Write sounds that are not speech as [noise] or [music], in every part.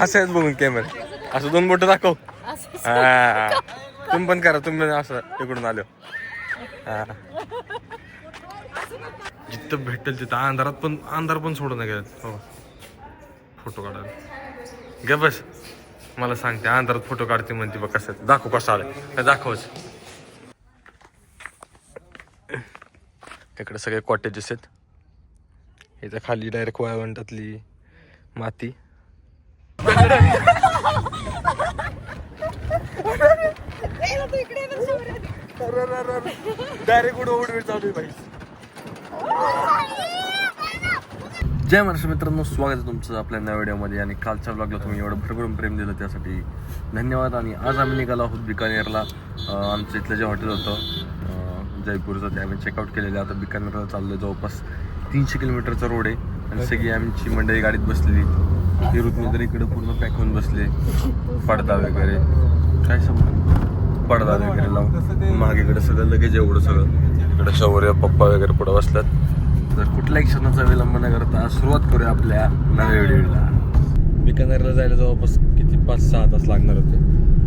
हसायच बघून कॅमेरा असं दोन बोट दाखव. हा. [laughs] तुम्ही पण करा तुम्ही असं तिकडून आलो हा. जिथं भेटेल तिथं. अंधारात पण अंधार पण सोडू नये हो. फोटो काढायला. गे बस. मला सांगते अंधारात फोटो काढते म्हणते बघ कसं दाखव कसं आलं काय दाखवच. इकडे सगळे कॉटेजेस आहेत. इथं खाली डायरेक्ट वाळवंटातली माती. डायरेक्ट उडवड चालू आहे बाई जय महाराष्ट्र मित्रांनो स्वागत आहे तुमचं आपल्या नव्या व्हिडिओमध्ये आणि कालच्या ब्लॉगला तुम्ही एवढं भरभरून प्रेम दिलं त्यासाठी धन्यवाद. आणि आज आम्ही निघालो आहोत बिकानेरला. आमचं इथलं जे हॉटेल होतं जयपूरचं ते आम्ही चेकआउट केलेलं. आता बिकानेरला चाललो जवळपास तीनशे किलोमीटरचा रोड आहे. आणि सगळी आमची मंडळी गाडीत बसलेली. ही रुक्मी तर इकडे पूर्ण पॅक होऊन बसले. पडदा वगैरे. काय समजा पडदा वगैरे लावून. मागे इकडे सगळं लगेच एवढं सगळं. इकडे शौर्य पप्पा वगैरे पुढे बसल्यात. तर कुठल्याही क्षणाचा विलंब न करता सुरुवात करूया आपल्या नव्या व्हिडिओला. बिकानेरला जायला जवळपास किती? पाच सहा तास लागणार होते.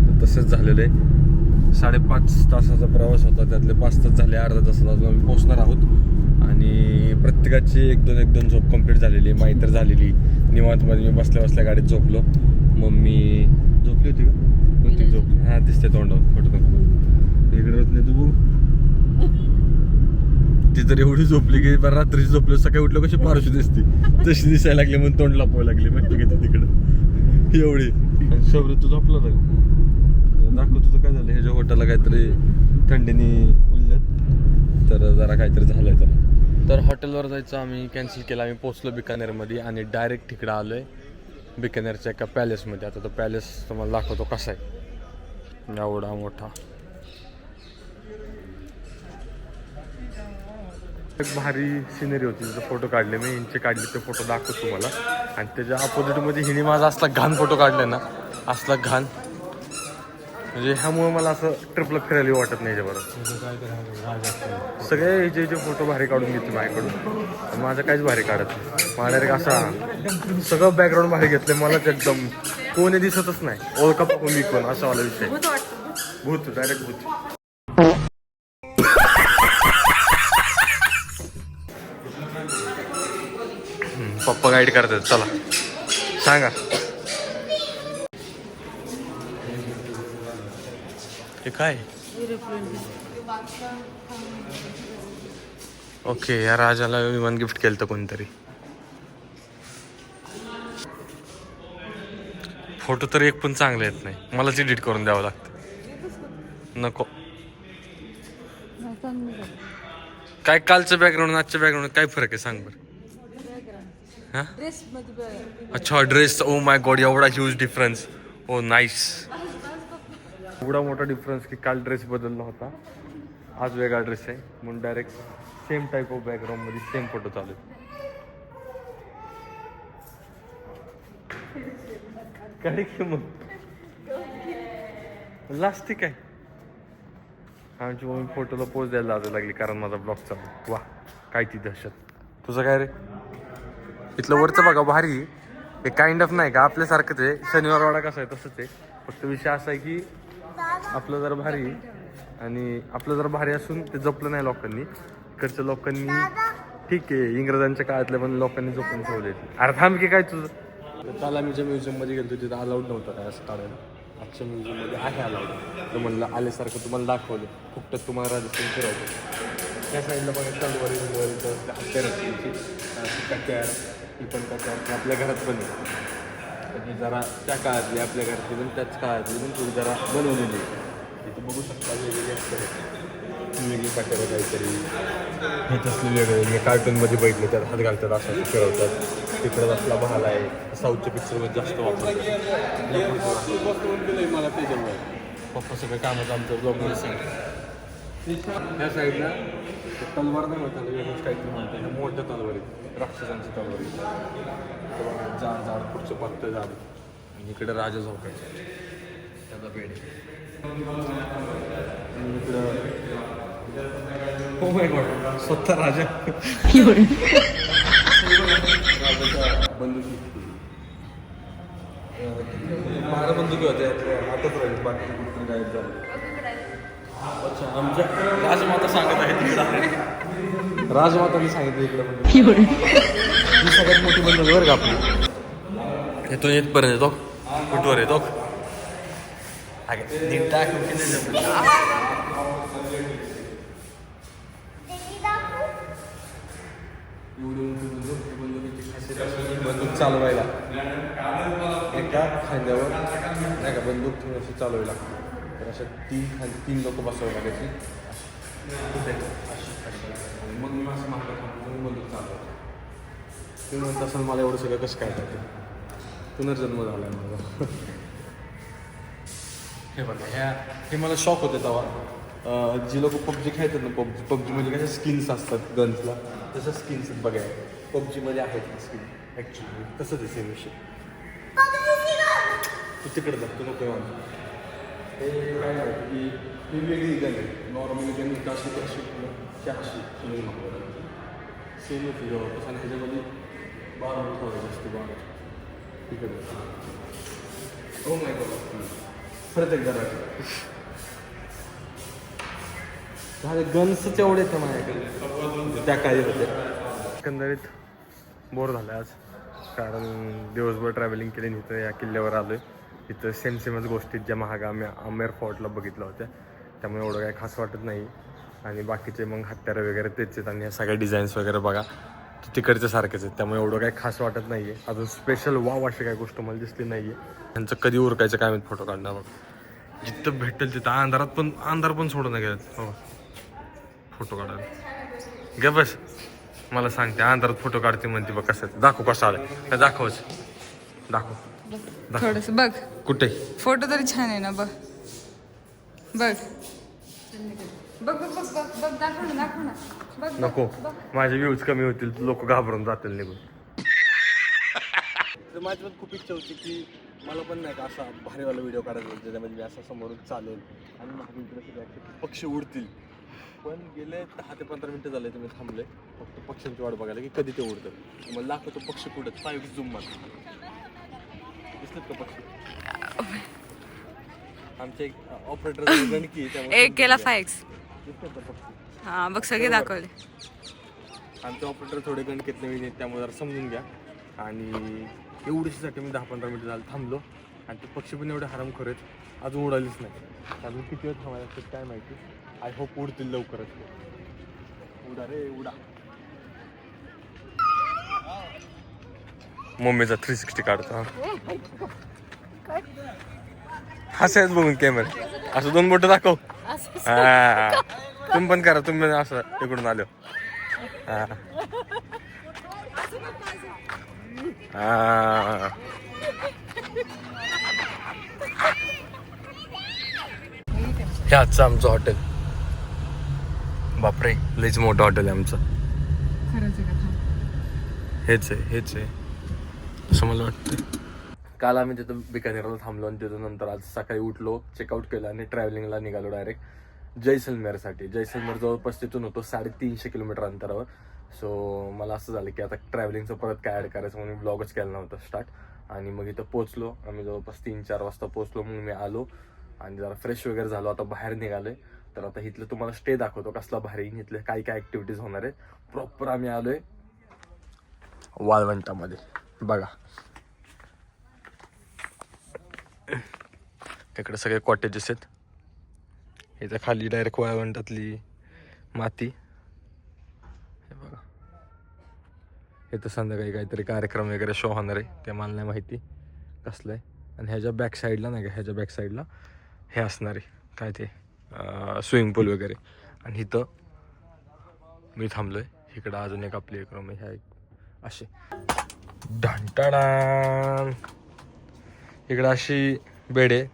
तर तसेच झालेले साडेपाच तासाचा प्रवास होता. त्यातले पाच तास झाले. अर्धा तासात अजून आम्ही पोहोचणार आहोत. आणि प्रत्येकाची एक दोन एक दोन झोप कंप्लीट झालेली माही तर झालेली निवांतमध्ये मी बसल्या बसल्या गाडीत झोपलो. मम्मी झोपली होती का? होती झोपली. हा दिसते तोंडावर फोटो इकडे रत्ने तू बघ. ती तर एवढी झोपली की बरं रात्री झोपली सकाळी उठलं कशी पारशी दिसते. तशी दिसायला लागली म्हणून तोंड लपवायला लागली माहिती का तिकडं. एवढी. आणि शौर्य तू झोपला होता दाखव तुझं काय झालं. ह्याच्या होटाला काहीतरी थंडीने उलत तर जरा काहीतरी झालंय त्याला. तर हॉटेलवर जायचं आम्ही कॅन्सल केलं. आम्ही पोचलो बिकानेरमध्ये आणि डायरेक्ट तिकडं आलो आहे बिकानेरच्या एका पॅलेसमध्ये आता तो पॅलेस तुम्हाला दाखवतो कसा आहे. एवढा मोठा. एक भारी सिनरी होती. तिचा फोटो काढले मी. यांचे काढले ते फोटो दाखवतो तुम्हाला. आणि त्याच्या अपोजिटमध्ये हिने माझा असला घाण फोटो काढले ना. असला घाण. म्हणजे ह्यामुळे मला असं ट्रिपला फिरायला वाटत नाही याच्याबरोबर. सगळे जे जे फोटो भारी काढून घेते माझ्याकडून आणि माझं काहीच भारी काढत नाही. मला डायरेक्ट असा सगळं बॅकग्राऊंड भारी घेतलं मलाच एकदम कोणी दिसतच नाही. ओळखा पाहून मी कोण असा वाला विषय. भूत डायरेक्ट भूत पप्पा गाईड करतात चला. सांगा. ते काय? ओके या राजाला विमान गिफ्ट केलं तर कोणतरी. फोटो तर एक पण चांगले येत नाही. मलाच एडिट करून द्यावं लागतं. नको. काय कालचं बॅकग्राऊंड आजच्या बॅकग्राऊंड काय फरक आहे सांग बरं. अच्छा ड्रेस ओ माय गॉड एवढा ह्यूज डिफरन्स ओ नाईस एवढा मोठा डिफरन्स की काल ड्रेस बदलला होता. आज वेगळा ड्रेस आहे. म्हणून डायरेक्ट सेम टाईप ऑफ बॅकग्राऊंडमध्ये सेम फोटो चालू आहे. काय की मग? लास्टिक आहे. आमची मम्मी फोटोला पोच द्यायला लाजू लागली कारण माझा ब्लॉग चालू वा काय ती दहशत. तुझं काय रे? इथलं वरचं बघा भारी हे काइंड ऑफ नाही का? आपल्यासारखंच आहे. शनिवारवाडा कसा आहे तसंच आहे. फक्त विषय असा आहे की आपलं जरा भारी आणि आपलं जरा भारी असून ते जपलं नाही लोकांनी. इकडच्या लोकांनी ठीक आहे इंग्रजांच्या काळातल्या पण लोकांनी जपून ठेवले अरे थांब की काय तुझं? काल आम्ही ज्या म्युझियममध्ये गेलो तिथं अलाउड नव्हतं काय असं काढायला. आजच्या म्युझियममध्ये आहे अलाउड तर म्हणलं आल्यासारखं तुम्हाला दाखवलं. फुकटात तुम्हाला राजस्थान फिरवतो त्या साईडला बघा तलवारी बिलवारी तर हत्या रस्त्याची कट्यार ही पण कट्यार. आपल्या घरात पण आहे. ही जरा त्या काळातली आपल्या घरातली पण त्याच काळातली पण थोडी जरा बनवलेली आहे. बघू शकता वेगवेगळी अक्षर वेगळी कट्यार काहीतरी. हे तसले वेगळे म्हणजे कार्टूनमध्ये बैठले त्यात हात घालतात असं खेळवतात. फिरवतात तिकडे असला भाला आहे. साऊथच्या पिक्चरमध्ये जास्त वापरतात. मला त्याच्यामुळे पप्पा सगळं कामाचं आमचं ब्लॉगमध्ये सांग. त्या साईडला तलवार नाही म्हणतात वेगळंच काहीतरी म्हणतात. मोठ्या तलवारी राक्षसांची तलवारी. तर बघा, जाड जाड पुढचं पत्त जाड आणि इकडे राजा झोपायचा. त्याचा बेड इकडं हो माय गॉड स्वतः राजा. बंदुकी. बारा बंदुकी होत्या. हातच राहील बाकी कुठं गायब झालं. अच्छा आमच्या राजमाता सांगत आहेत तिकडं राजमाताने सांगितलं इकडं ही सगळ्यात मोठी बंदूक बरं का आपली येतो. येतपर्यंत येतो. कुठवर येतो बंदूक चालवायला. एका खांद्यावर नाही का बंदूक चालवावी लागते. तर अशा तीन खांदे तीन लोक बसवावी लागायची. मग मी असं मागं थांबून मग बंदूक चालवायची ते म्हणत असाल मला एवढं सगळं कसं काय करते पुनर्जन्म झाला आहे माझा हे बघा ह्या हे मला शॉक होते तेव्हा जी लोक पबजी खेळतात ना पबजी पबजीमध्ये कशा स्किन्स असतात गन्सला तशा स्किन्स बघा पबजीमध्ये आहेत स्किन ॲक्च्युली तसं आहे सेम विषय तू तिकडे जा तू नको म्हणून ते काय माहिती की ही वेगळी गण आहे नॉर्मली गण अशी कशी किंवा अशी सुनील सेम होती जवळपास आणि ह्याच्यामध्ये परत एकदा राहते झाले गन्स तेवढे आहेत माझ्याकडे त्या एकंदरीत बोर झालं आज. कारण दिवसभर ट्रॅव्हलिंग केली आणि इथं या किल्ल्यावर आलोय. इथं सेम सेमच गोष्टी ज्या महाग आम्ही आमेर फोर्टला बघितल्या होत्या. त्यामुळे एवढं काही खास वाटत नाही. आणि बाकीचे मग हत्यारं वगैरे तेच आहेत आणि या सगळ्या डिझाईन्स वगैरे बघा. ते तिकडचे सारखेच आहेत त्यामुळे एवढं काही खास वाटत नाही आहे अजून स्पेशल वाव अशी काही गोष्ट मला दिसली नाही आहे त्यांचं कधी उरकायचं काय माहीत फोटो काढणार बघ. जिथं भेटेल तिथं. अंधारात पण अंधार पण सोडून नाही गेलं हो. फोटो काढायला. गे बस. मला सांगते अंधारात फोटो काढते म्हणते बघ कसं दाखव कसं आलं काय दाखवच. दाखव. थोडस बघ. कुठे? फोटो तरी छान आहे ना बघ. बघ. बघ बघ बघ बघ. दाखव ना दाखव ना. नको. माझे व्ह्यूज कमी होतील लोक घाबरून जातील निघून. माझी पण खूप इच्छा होती की मला पण नाही का असा भारीवाला व्हिडिओ करायचा होता ज्याच्यामध्ये मी असं समोरून चालेल आणि मागे इकडे सगळे असे पक्षी उडतील. पण गेले दहा ते पंधरा मिनिटं झाले तुम्ही थांबले. फक्त पक्ष्यांची वाट बघायला की कधी ते उडतं मला दाखवतो पक्षी कुठं फाईव्ह झूम मार दिसतात का पक्षी? आमचे एक ऑपरेटर [coughs] गणकी त्यामुळे एक केला फायक्स दिसतात का पक्षी? हा बघ सगळे दाखवले. आमचे ऑपरेटर थोडे गणकेत नवीन आहेत त्यामुळे जरा समजून घ्या. आणि एवढीसाठी मी दहा पंधरा मिनिटं झालं थांबलो. आणि ते पक्षी पण एवढे हराम आहेत अजून उडालीच नाही अजून किती वेळ थांबायला लागतात काय माहिती? आय होप उडतील लवकरच. उडा रे उडा. मम्मीचा थ्री सिक्स्टी काढतो हा. हसायच बघून कॅमेरा असं दोन बोट दाखव. हा. तुम्ही पण करा तुम्ही असं इकडून आलो. हा. हा. हे आजचं आमचं हॉटेल. बापरे लईच मोठं हॉटेल आहे आमचं. हेच आहे हेच आहे. असं मला वाटतं काल आम्ही तिथं बिकानेरला थांबलो आणि तिथं नंतर आज सकाळी उठलो चेकआउट केलं आणि ट्रॅव्हलिंगला निघालो डायरेक्ट जैसलमेरसाठी. जैसलमेर जवळपास तिथून होतो साडेतीनशे किलोमीटर अंतरावर. सो मला असं झालं की आता ट्रॅव्हलिंगचं परत काय ॲड करायचं म्हणून ब्लॉगच केला नव्हता स्टार्ट आणि मग इथं पोचलो आम्ही जवळपास तीन चार वाजता पोचलो मग मी आलो. आणि जरा फ्रेश वगैरे झालो. आता बाहेर निघालोय. तर आता इथलं तुम्हाला स्टे दाखवतो कसला भारी इथले काय काय ॲक्टिव्हिटीज होणार आहे प्रॉपर आम्ही आलोय वाळवंटामध्ये. बघा. इकडे सगळे कॉटेजेस आहेत. इथं खाली डायरेक्ट वाळवंटातली माती. हे बघा. इथं संध्याकाळी काहीतरी कार्यक्रम वगैरे शो होणार आहे. ते मला नाही माहिती कसलं आहे आणि ह्याच्या बॅक साईडला नाही का ह्याच्या बॅक साईडला हे असणार आहे. काय ते? स्विमिंग पूल वगैरे. आणि इथं मी थांबलो आहे इकडं अजून एक आपली एक रूम आहे. ह्या एक अशी. ढंटाळान इकडं अशी बेड आहे.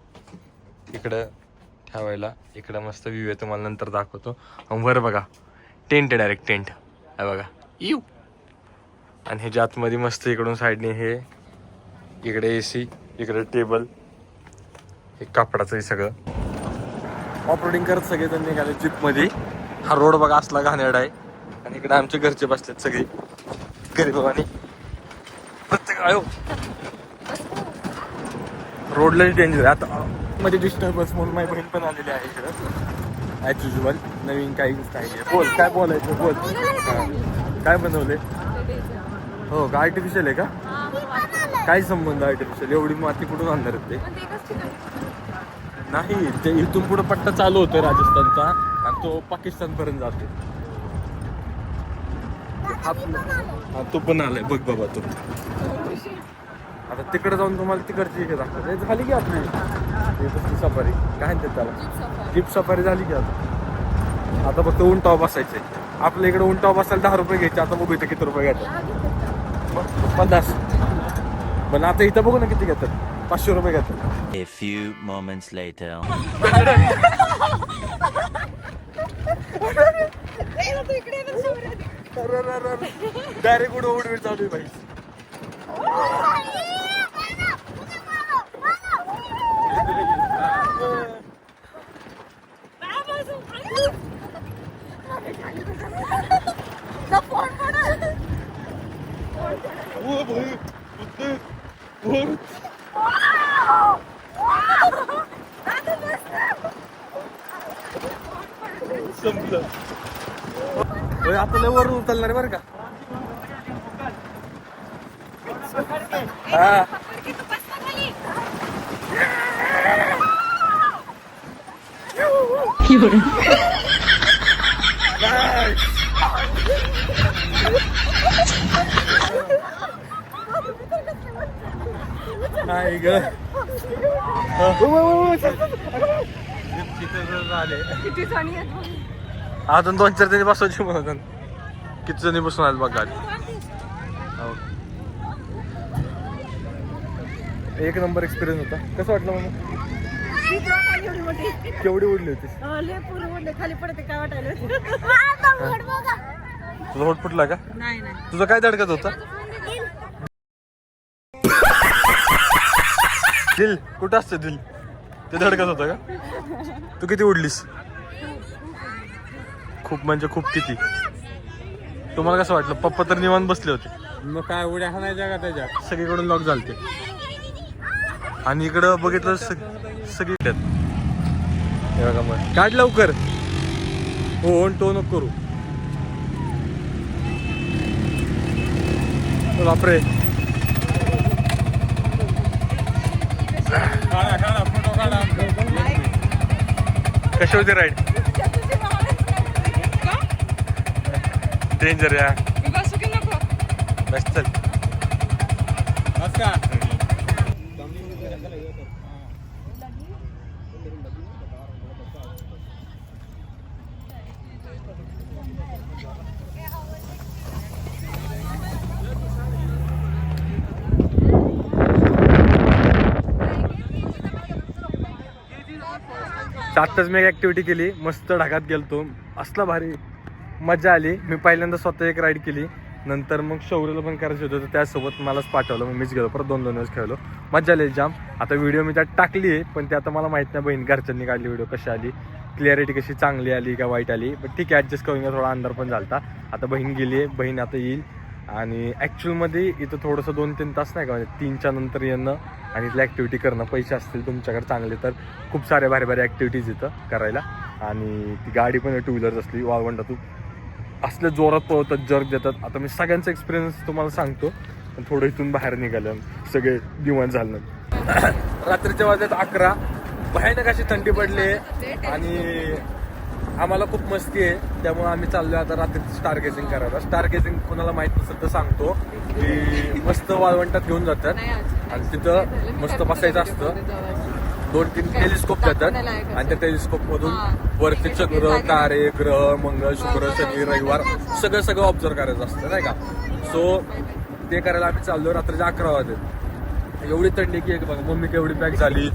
इकडं ठेवायला. इकडं मस्त व्ह्यू आहे तुम्हाला नंतर दाखवतो. वर बघा. टेंट आहे डायरेक्ट टेंट. आहे बघा. यू आणि हे जातमध्ये मस्त इकडून साईडने हे इकडे ए सी इकडे टेबल हे कापडाचं हे सगळं. ऑपरेटिंग करत सगळे जण निघाले जीपमध्ये हा रोड बघा असला घाणेरडा आहे. आणि इकडे आमचे घरचे बसलेत सगळे. गरीबाने प्रत्येक आयो. रोडलाच डेंजर आहे. आता मध्ये डिस्टर्बन्स म्हणून माझी बहीण पण आलेली आहे इकडं. ॲज युजल नवीन काही नाही. आहे बोल काय बोलायचं? बोल. काय बनवले हो का आर्टिफिशियल आहे का? काय संबंध आर्टिफिशियल एवढी माती कुठून आणणार ते? नाही ते इथून पुढे पट्टा चालू होतोय राजस्थानचा आणि तो पाकिस्तान पर्यंत जातो हा, तो पण आलाय. बघ बाबा तो. आता तिकडे जाऊन तुम्हाला तिकडची हे दाखवत. हे झाली की आपली हे कसली सफारी. काय म्हणतात त्याला? Jeep Safari. झाली की आता? आता फक्त उंटावर बसायचंय आपल्या इकडे उंटावर बसायला दहा रुपये घ्यायचे. आता बघू इथं किती रुपये घेतात. मग पन्नास. पण आता इथं बघू ना किती घेतात. पाचशे रुपये घेतात. A few moments later. Direct उडव उडवीर चालू आहे भाई संपलं होय, आता लय वरून उचलणार बरं का हा नाही ग. किती जणी आहेत बघ. अजून दोन चार जणी बसवायची म्हणत किती जणी बसून आले बघा हो. एक नंबर एक्सपिरियन्स होता. कसं वाटलं मग? केवढी उडली होती? खाली पडते काय वाटायला? तुझा होट फुटला का? नाही नाही. तुझं काय धडकत होता? दिल? कुठं असतं दिल? ते धडकत होतं का? तू किती उडलीस? खूप म्हणजे खूप किती? तुम्हाला कसं वाटलं? पप्पा तर निवांत बसले होते. मग काय उड्या हाणायच्या का त्याच्या सगळीकडून लॉक झालते. आणि इकडं बघितलं सग- सगळी बघा मग. काढ लवकर. हो तो नको करू. बापरे काढा काढा फोटो काढा कशी होती राईड डेंजर या बसू की नको. बस चल. बस आत्ताच मी एक ऍक्टिव्हिटी केली. मस्त ढगात गेलतो. असला भारी मजा आली. मी पहिल्यांदा स्वतः एक राईड केली. नंतर मग शौर्यला पण करायचं होतं तर त्यासोबत मलाच पाठवलं. मग मीच गेलो परत दोन दोन वेळेस खेळलो. मजा आली जाम आता व्हिडिओ मी त्यात टाकली आहे पण ते आता मला माहीत नाही. बहीण घरच्यांनी काढली व्हिडिओ कशी आली. क्लिअरिटी कशी चांगली आली का वाईट आली. पण ठीक आहे ॲडजस्ट करून घ्या, थोडा अंधार पण झाला आता बहीण गेली आहे. बहीण आता येईल. आणि ॲक्च्युअलमध्ये इथं थोडंसं दोन तीन तास नाही का म्हणजे तीनच्या नंतर येणं आणि इथल्या ॲक्टिव्हिटी करणं पैसे असतील तुमच्याकडे चांगले तर खूप सारे भारी भारी ॲक्टिव्हिटीज इथं करायला. आणि ती गाडी पण टू व्हीलर्स असली वाळवंटातून असल्या जोरात पळवतात जर्क देतात. आता मी सगळ्यांचा एक्सपिरियन्स तुम्हाला सांगतो पण थोडं इथून बाहेर निघालं सगळे दिवाण झालं. [coughs] रात्रीच्या वाजल्यात अकरा. भयानक अशी थंडी पडली आणि आम्हाला खूप मस्ती आहे. त्यामुळे आम्ही चाललोय आता रात्री स्टार गेजिंग करायला. स्टार गेजिंग कोणाला माहीत नसेल तर सांगतो. की मस्त वाळवंटात घेऊन जातात. आणि तिथं मस्त बसायचं असतं. दोन तीन टेलिस्कोप जातात आणि त्या टेलिस्कोप मधून हा. वरचे चंद्र तारे ग्रह मंगळ शुक्र शनी रविवार सगळं सगळं ऑब्झर्व करायचं असतं नाही का? सो ते करायला आम्ही चाललो रात्रीच्या अकरा वाजत. एवढी थंडी की एक बघा मम्मी केवढी पॅक झाली?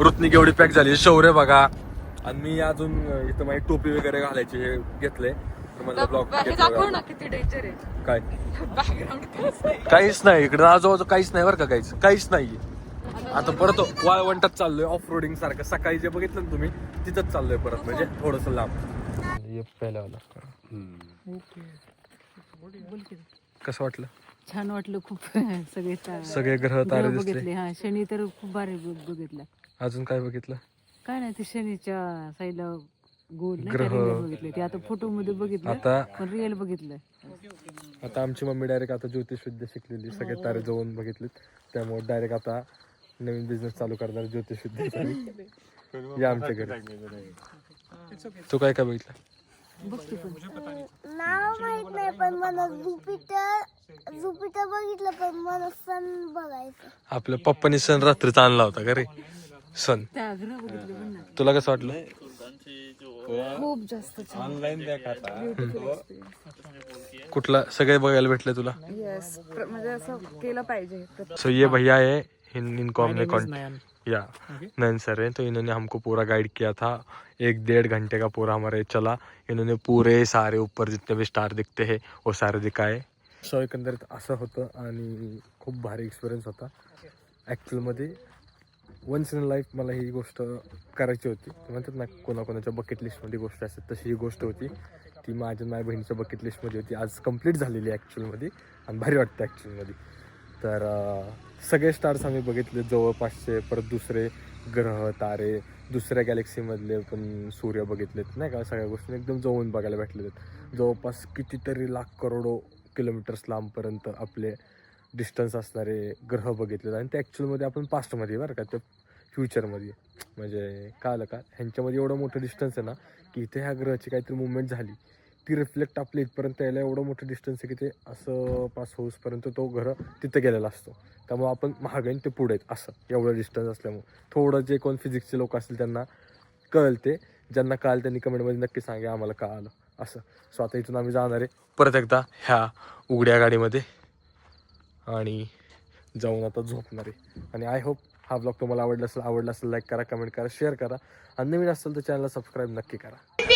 ऋतनी केवढी पॅक झाली? शौर्य बघा. आणि मी अजून इथं माझी टोपी वगैरे घालायची हे घेतलंय. तर माझा ब्लॉग हे दाखव ना किती डेंजर आहे. काय? बॅकग्राऊंड काहीच नाही. इकडे आजूबाजू काहीच नाही बरं का काहीच काहीच नाही आता परत वाळवंटात चाललोय. ऑफ रोडिंग सारखं. सकाळी जे बघितलं ना तुम्ही तिथंच चाललोय परत. म्हणजे थोडस लांब. कसं वाटलं? छान वाटलं खूप. सगळे सगळे ग्रह तारे दिसले. हा शनी तर खूप भारी बघितलं. अजून काय बघितलं? काय नाही ते शनीच्या साईडला गोल नाही ग्रह. रिंग बघितले ते? आता फोटो मध्ये बघितलं आता पण रिअल बघितलं. आता आमची मम्मी डायरेक्ट आता ज्योतिषविद्या शिकलेली सगळे तारे जवळून बघितलेत. त्यामुळे डायरेक्ट आता नवीन बिझनेस चालू करणार ज्योतिषविद्या या आमच्या घरी. तू काय काय बघितलं? बघते पण. नाव माहीत नाही पण मला जुपिटर जुपिटर बघितलं पण मला सन बघायचं. आपल्या पप्पानी सण रात्रीचा आणला होता का रे? सण. त्या ग्रह बघितले पण ना तुला कसं वाटलं? खूप जास्त ऑनलाईन खाता कुठला सगळे बघायला भेटले तुला? येस म्हणजे असं केलं पाहिजे. सो ये भैया है इन इनको हमने कॉन्ट या. नयन सर है तो इन्होंने हमको पूरा गाइड किया था। एक डेढ़ घंटे का पूरा हमारा चला। इन्होंने पूरे सारे ऊपर जितने भी स्टार दिखते हैं वो सारे दिखाए। सो एकंदरीत असं होतं आणि खूप भारी एक्सपिरियन्स होता. ॲक्च्युअलमध्ये वन्स इन लाईफ मला ही गोष्ट करायची होती. म्हणतात ना कोणाकोणाच्या बकेट लिस्टमध्ये गोष्ट असतात तशी ही गोष्ट होती ती माझ्या माझ्या बहिणीच्या बकेट लिस्टमध्ये होती. आज कंप्लीट झालेली आहे ॲक्च्युअलमध्ये आणि भारी वाटतं ॲक्च्युअलमध्ये तर सगळे स्टार्स आम्ही बघितले. जवळपासचे परत दुसरे ग्रह तारे दुसऱ्या गॅलेक्सीमधले पण सूर्य बघितलेत नाही का? सगळ्या गोष्टी एकदम जवळून बघायला भेटलेत. जवळपास कितीतरी लाख करोडो किलोमीटर्स लांबपर्यंत आपले डिस्टन्स असणारे ग्रह बघितलेत. आणि ते ॲक्च्युअलमध्ये आपण पास्टमध्ये बरं का ते फ्युचरमध्ये म्हणजे काल आलं का ह्यांच्यामध्ये एवढं मोठं डिस्टन्स आहे ना की इथे ह्या ग्रहाची काहीतरी मुवमेंट झाली. ती रिफ्लेक्ट आपल्या इथपर्यंत यायला एवढं मोठं डिस्टन्स आहे की ते असं पास होऊसपर्यंत तो ग्रह तिथं गेलेला असतो. त्यामुळे आपण महागाईन ते पुढे आहेत असं. एवढं डिस्टन्स असल्यामुळे. थोडं जे कोण फिजिक्सचे लोक असतील त्यांना कळते ज्यांना कळलं त्यांनी कमेंटमध्ये नक्की सांगा आम्हाला कळालं असं. सो आता इथून आम्ही जाणार आहे परत एकदा ह्या उघड्या गाडीमध्ये. आणि जाऊन आता झोपणार आहे. आणि आय होप हा ब्लॉग तुम्हाला आवडला असेल आवडला असेल लाईक करा कमेंट करा शेअर करा. आणि नवीन असेल तर चॅनलला सबस्क्राईब नक्की करा.